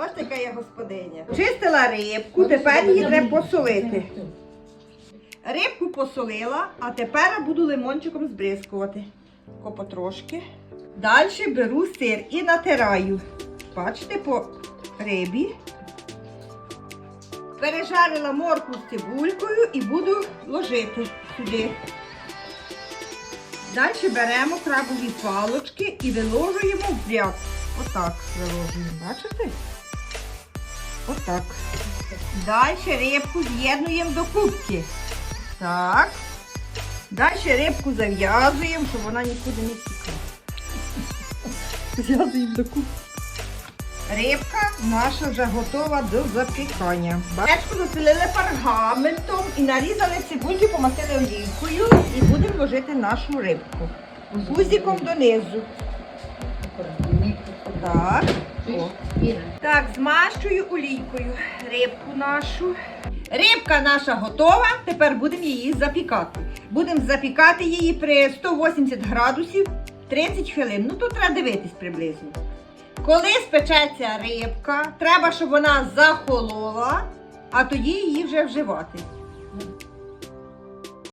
Бачите, яка я господиня. Чистила рибку, тепер її треба посолити. Рибку посолила, а тепер буду лимончиком збризкувати. Тако потрошки. Далі беру сир і натираю. Бачите, по рибі. Пережарила морку з цибулькою і буду ложити сюди. Далі беремо крабові палочки і виложуємо в ряд. Отак виложуємо, бачите? Отак. Далі рибку з'єднуємо до кубки. Так. Далі рибку зав'язуємо, щоб вона нікуди не тікла. Зв'язуємо до кубки. Рибка наша вже готова до запікання. Бачку застелили пергаментом і нарізали цибульки, помастили олійкою і будемо ложити нашу рибку. Гузиком донизу. Так. Так, змащую олійкою рибку нашу. Рибка наша готова, тепер будемо її запікати. Будемо запікати її при 180 градусів 30 хвилин. Ну тут треба дивитись приблизно. Коли спечеться рибка, треба, щоб вона захолола, а тоді її вже вживати.